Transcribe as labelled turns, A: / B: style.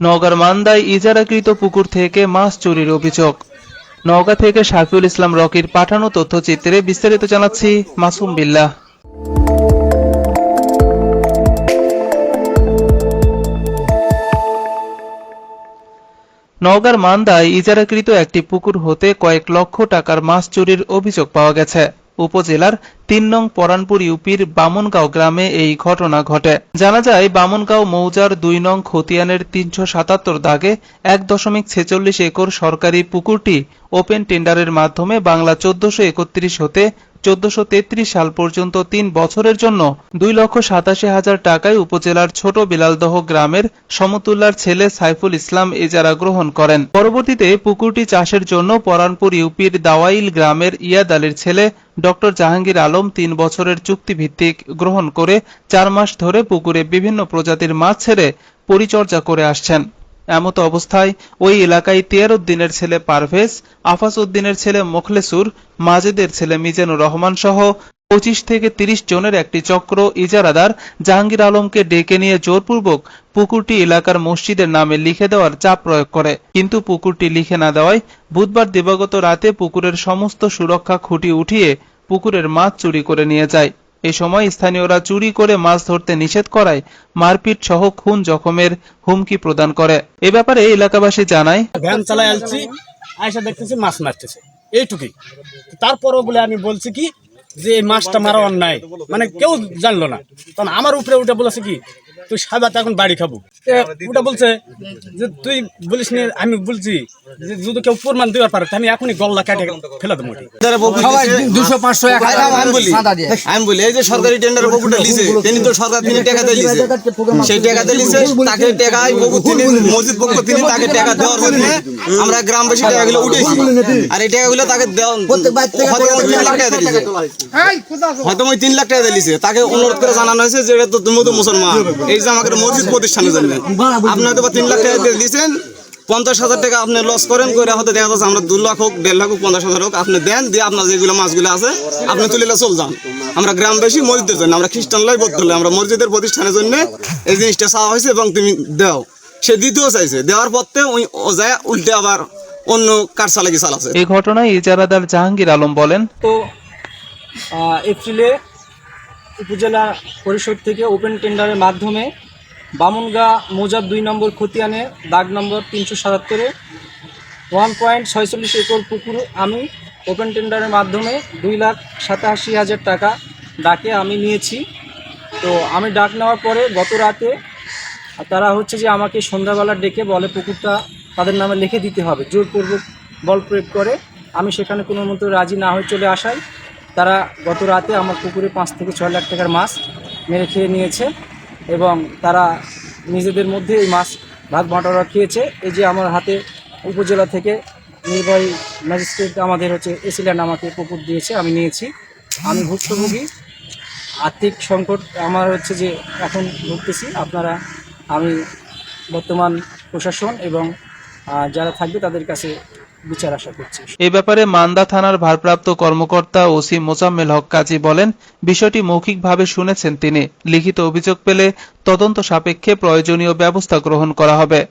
A: নওগাঁর মান্দায় ইজারাকৃত পুকুর থেকে মাছ চুরির অভিযোগ। নওগাঁ থেকে শাকিউল ইসলাম রকির পাঠানো তথ্যচিত্রে বিস্তারিত জানাচ্ছি মাসুম বিল্লাহ। নওগাঁর মান্দায় ইজারাকৃত একটি পুকুর হতে কয়েক লক্ষ টাকার মাছ চুরির অভিযোগ পাওয়া গেছে। উপজেলার তিন নং পরানপুর ইউপির বামনগাঁও গ্রামে এই ঘটনা ঘটে। জানা যায়, বামনগাঁও মৌজার দুই নং খতিয়ানের তিনশো সাতাত্তর দাগে এক দশমিক ছেচল্লিশ একর সরকারি পুকুরটি ওপেন টেন্ডারের মাধ্যমে বাংলা চোদ্দশো একত্রিশ হতে চোদ্দশো সাল পর্যন্ত তিন বছরের জন্য দুই লক্ষ সাতাশি হাজার টাকায় উপজেলার ছোট বিলালদহ গ্রামের সমতুল্লার ছেলে সাইফুল ইসলাম ইজারা গ্রহণ করেন। পরবর্তীতে পুকুরটি চাষের জন্য পরানপুর ইউপির দাওয়াইল গ্রামের ইয়াদ আলীর ছেলে ডক্টর জাহাঙ্গীর আলম তিন বছরের চুক্তিভিত্তিক গ্রহণ করে চার মাস ধরে পুকুরে বিভিন্ন প্রজাতির মাছ ছেড়ে পরিচর্যা করে আসছেন। এমত অবস্থায় ওই এলাকায় তিয়ার উদ্দিনের ছেলে পারভেজ আফাস উদ্দিনের ছেলে মোখলেসুর, মাজেদের ছেলে মিজানুর রহমান সহ পঁচিশ থেকে তিরিশ জনের একটি চক্র ইজারাদার জাহাঙ্গীর আলমকে ডেকে নিয়ে জোরপূর্বক পুকুরটি এলাকার মসজিদের নামে লিখে দেওয়ার চাপ প্রয়োগ করে। কিন্তু পুকুরটি লিখে না দেওয়ায় বুধবার দিবাগত রাতে পুকুরের সমস্ত সুরক্ষা খুঁটি উঠিয়ে পুকুরের মাছ চুরি করে নিয়ে যায়। এ সময় স্থানীয়রা চুরি করে মাছ ধরতে নিষেধ করায় মারপিট সহ খুন জখমের হুমকি প্রদান করে। এ ব্যাপারে এলাকাবাসী জানায়,
B: ভ্যান চালায় আসছি আয়সা দেখতেছি মাছ মারতেছে। এইটুকুই তারপরও বলে আমি বলছি কি, যে মাছটা মারা অন্যায়। মানে কেউ জানলো না। তখন আমার উপরে উঠে বলেছে কি তুই সাবাতে এখন বাড়ি খাব। ওটা বলছে যে তুই বলিস নি আমি বলছি যে যদি কেউ প্রমাণ দেওয়ার পারে আমি এখনই গল্লা কাটে ফেলে দেবো
C: দুশো পাঁচশো
D: আমি বলি আমি বলি এই যে সরকারি টেন্ডার পুকুরটা লিছে তিনি তো সরকার তিনি টাকাতে লিছে। সেই টাকাতে লিছে তাকে টাকায় পুকুর তিনি মসজিদ পক্ষ তিনি তাকে টাকা দেওয়ার জন্য আমরা গ্রামবাসী টাকাগুলো উঠেছি। আর এই টাকাগুলো তাকে দেওয়া হয়তো ওই তিন লাখ টাকা দিয়েছে হয়তো তিন লাখ টাকা দিয়েছে তাকে অনুরোধ করে জানানো হয়েছে যে এটা তো তুমি তো মুসলমান। এই যে আমাকে মসজিদ প্রতিষ্ঠানের জন্য। আপনি হয়তো বা তিন লাখ টাকা দিয়েছেন পঞ্চাশ হাজার টাকা আপনি লস করেন করে হয়তো দেখা যাচ্ছে আমরা দু লাখ হোক দেড় লাখ হোক পঞ্চাশ হাজার হোক আপনি দেন দিয়ে আপনার যেগুলো মাছগুলো আছে আপনি তুলে চল যান। আমরা গ্রামবাসী মসজিদের জন্য আমরা খ্রিস্টান লাই বদ্ধ আমরা মসজিদের প্রতিষ্ঠানের জন্য এই জিনিসটা চাওয়া হয়েছে এবং তুমি দেও। সে দ্বিতীয় চাইছে দেওয়ার পথে ওই ও যায় উল্টে আবার অন্য কার চালাকি চালাচ্ছে।
A: এই ঘটনায় ইজারাদার জাহাঙ্গীর আলম বলেন
E: তো আহ, এপ্রিলে উপজেলা পরিষদ থেকে ওপেন টেন্ডারের মাধ্যমে বামুনগাঁ মৌজার দুই নম্বর খতিয়ানে দাগ নম্বর তিনশো সাতাত্তরে, ওয়ান পয়েন্ট ছয়চল্লিশ একর পুকুর আমি ওপেন টেন্ডারের মাধ্যমে দুই লাখ সাতাশি হাজার টাকা ডাকে আমি নিয়েছি। তো আমি ডাক নেওয়ার পরে গত রাতে তারা হচ্ছে যে আমাকে সন্ধ্যাবেলা ডেকে বলে, পুকুরটা তাদের নামে লিখে দিতে হবে, জোরপূর্বক বল প্রয়োগ করে। আমি সেখানে কোনো মতো রাজি না হয়ে চলে আসায় তারা গত রাতে আমার পুকুরে পাঁচ থেকে ছয় লাখ টাকার মাছ মেরে খেয়ে নিয়েছে এবং তারা নিজেদের মধ্যে এই মাছ ভাগ বাঁটোয়ারা খেয়েছে। এই যে আমার হাতে উপজেলা থেকে নির্বাহী ম্যাজিস্ট্রেট আমাদের হচ্ছে এসিল্যান্ড আমাকে পুকুর দিয়েছে, আমি নিয়েছি। আমি ভুক্তভোগী। আর্থিক সংকট আমার হচ্ছে যে এখন ভুগতেছি। আপনারা, আমি বর্তমান প্রশাসন এবং যারা থাকবে তাদের কাছে বিচার আশা করছি।
A: এ ব্যাপারে মান্দা থানার ভারপ্রাপ্ত কর্মকর্তা ওসি মোজাম্মেল হক কাজী বলেন, বিষয়টি মৌখিকভাবে শুনেছেন তিনি। লিখিত অভিযোগ পেলে তদন্ত সাপেক্ষে প্রয়োজনীয় ব্যবস্থা গ্রহণ করা হবে।